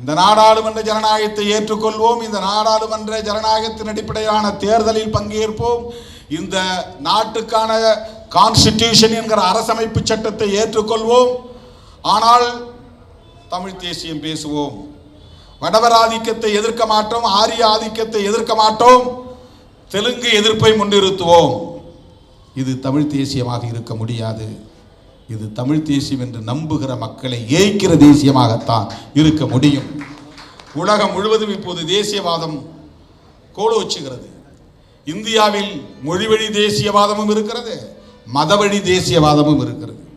இந்த நாடாளுமன்ற ஜனநாயகத்தை ஏற்றுக்கொள்வோம். இந்த நாடாளுமன்ற ஜனநாயகத்தின் அடிப்படையிலான தேர்தலில் பங்கேற்போம். இந்த நாட்டுக்கான கான்ஸ்டிடியூஷன் என்கிற அரசமைப்பு சட்டத்தை ஏற்றுக்கொள்வோம். ஆனால் தமிழ் தேசியம் பேசுவோம். வடவர் ஆதிக்கத்தை எதிர்க்க மாட்டோம். ஆரிய ஆதிக்கத்தை எதிர்க்க மாட்டோம். தெலுங்கு எதிர்ப்பை முன்னிறுத்துவோம். இது தமிழ் தேசியமாக இருக்க முடியாது. இது தமிழ் தேசியம் என்று நம்புகிற மக்களை ஏய்க்கிற தேசியமாகத்தான் இருக்க முடியும். உலகம் முழுவதும் இப்போது தேசியவாதம் கோலோச்சுகிறது இந்தியாவில் மொழிவழி தேசியவாதமும் இருக்கிறது மதவழி தேசியவாதமும் இருக்கிறது.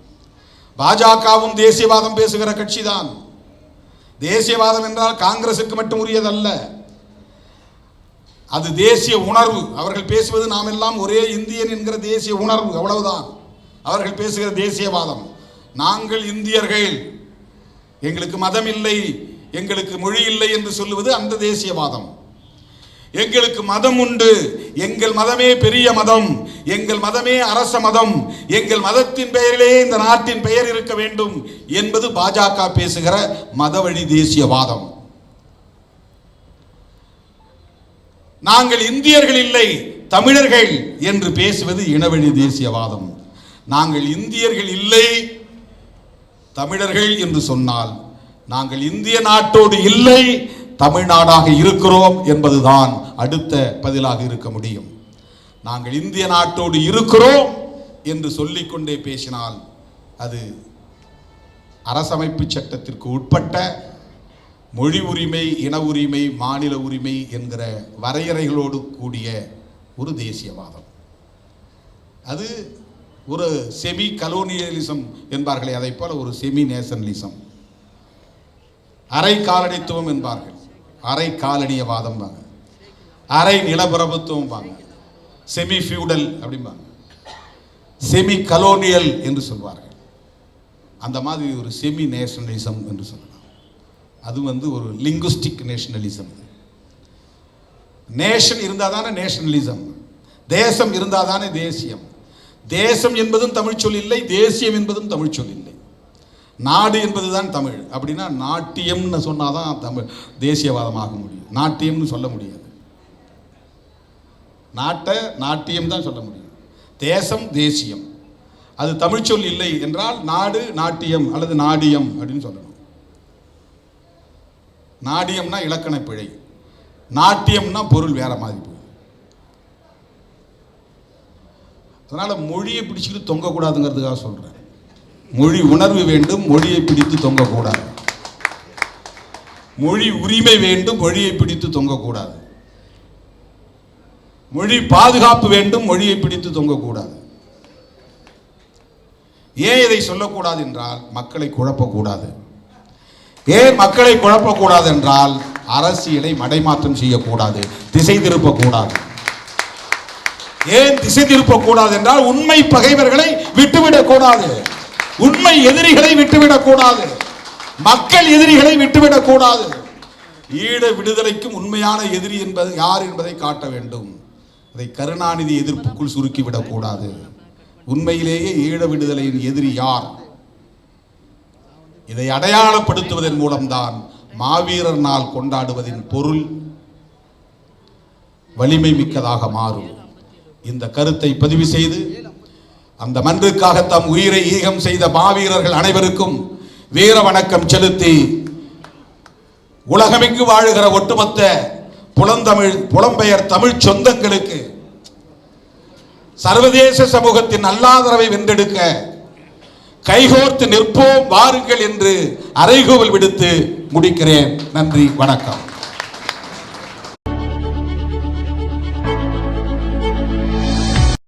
பாஜகவும் தேசியவாதம் பேசுகிற கட்சி தான் தேசியவாதம் என்றால் காங்கிரசுக்கு மட்டும் உரியதல்ல. அது தேசிய உணர்வு. அவர்கள் பேசுவது நாம் எல்லாம் ஒரே இந்தியன் என்கிற தேசிய உணர்வு. அவ்வளவுதான். அவர்கள் பேசுகிற தேசியவாதம். நாங்கள் இந்தியர்கள். எங்களுக்கு மதம் இல்லை எங்களுக்கு மொழி இல்லை என்று சொல்லுவது அந்த தேசியவாதம். எங்களுக்கு மதம் உண்டு. எங்கள் மதமே பெரிய மதம். எங்கள் மதமே அரச மதம். எங்கள் மதத்தின் பெயரிலே இந்த நாட்டின் பெயர் இருக்க வேண்டும் என்பது பாஜக பேசுகிற மதவழி தேசியவாதம். நாங்கள் இந்தியர்கள் இல்லை தமிழர்கள் என்று பேசுவது இனவழி தேசியவாதம். நாங்கள் இந்தியர்கள் இல்லை தமிழர்கள் என்று சொன்னால் நாங்கள் இந்திய நாட்டோடு இல்லை தமிழ்நாடாக இருக்கிறோம் என்பதுதான் அடுத்த பதிலாக இருக்க முடியும். நாங்கள் இந்திய நாட்டோடு இருக்கிறோம் என்று சொல்லிக்கொண்டே பேசினால் அது அரசமைப்பு சட்டத்திற்கு உட்பட்ட மொழி உரிமை இன உரிமை மாநில உரிமை என்கிற வரையறைகளோடு கூடிய ஒரு தேசியவாதம். அது ஒரு செமி கலோனியலிசம் என்பார்களே அதைப் போல ஒரு செமி நேஷனலிசம் அரை காலனித்துவம் என்பார்கள். அரை காலனியவாதம் வாங்க அரை நிலப்பிரபுத்துவம் வாங்க செமி ஃபியூடல் அப்படிம்பாங்க. செமி கலோனியல் என்று சொல்வார்கள். அந்த மாதிரி ஒரு செமி நேஷனலிசம் என்று சொல்லலாம். அது வந்து ஒரு லிங்குஸ்டிக் நேஷனலிசம் நேஷன் இருந்தால் தானே நேஷனலிசம் தேசம் இருந்தால் தானே தேசியம். தேசம் என்பதும் தமிழ் சொல் இல்லை தேசியம் என்பதும் தமிழ் சொல் இல்லை. நாடு என்பது தான் தமிழ். அப்படின்னா நாட்டியம்னு சொன்னாதான் தமிழ் தேசியவாதமாக முடியும். நாட்டியம்னு சொல்ல முடியாது. நாட்டை நாட்டியம் தான் சொல்ல முடியும். தேசம் தேசியம். அது தமிழ் சொல் இல்லை என்றால் நாடு நாட்டியம் அல்லது நாடியம் அப்படின்னு சொல்லணும். நாடியம்னா இலக்கண பிழை. நாட்டியம்னா பொருள் வேற மாதிரி அதனால் மொழியை பிடிச்சிக்கிட்டு தொங்கக்கூடாதுங்கிறதுக்காக சொல்கிறேன் மொழி உணர்வு வேண்டும் மொழியை பிடித்து தொங்கக்கூடாது. மொழி உரிமை வேண்டும் மொழியை பிடித்து தொங்கக்கூடாது. மொழி பாதுகாப்பு வேண்டும் மொழியை பிடித்து தொங்கக்கூடாது. ஏன் இதை சொல்லக்கூடாது என்றால் மக்களை குழப்பக்கூடாது. ஏன் மக்களை குழப்பக்கூடாது என்றால் அரசியலை மடைமாற்றம் செய்யக்கூடாது திசை திருப்பக்கூடாது. ஏன் திசை திருப்பக்கூடாது என்றால் உண்மை பகைவர்களை விட்டுவிடக் கூடாது உண்மை எதிரிகளை விட்டுவிடக் கூடாது மக்கள் எதிரிகளை விட்டுவிடக் கூடாது ஈழ விடுதலைக்கும் உண்மையான எதிரி என்பது யார் என்பதை காட்ட வேண்டும். அதை கருணாநிதி எதிர்ப்புக்குள் சுருக்கிவிடக் கூடாது உண்மையிலேயே ஈழ விடுதலையின் எதிரி யார்? இதை அடையாளப்படுத்துவதன் மூலம்தான் மாவீரர் நாள் கொண்டாடுவதின் பொருள் வலிமை மிக்கதாக மாறும். இந்த கருத்தை பதிவு செய்து அந்த மன்றுக்காக தம் உயிரை ஈகம் செய்த மாவீரர்கள் அனைவருக்கும் வீர வணக்கம் செலுத்தி உலகமெங்கு வாழுகிற ஒட்டுமொத்த புலந்தமிழ் புலம்பெயர் தமிழ் சொந்தங்களுக்கு சர்வதேச சமூகத்தின் அல்லாதரவை வென்றெடுக்க கைகோர்த்து நிற்போம் வாருங்கள் என்று அறைகோவல் விடுத்து முடிக்கிறேன். நன்றி வணக்கம்.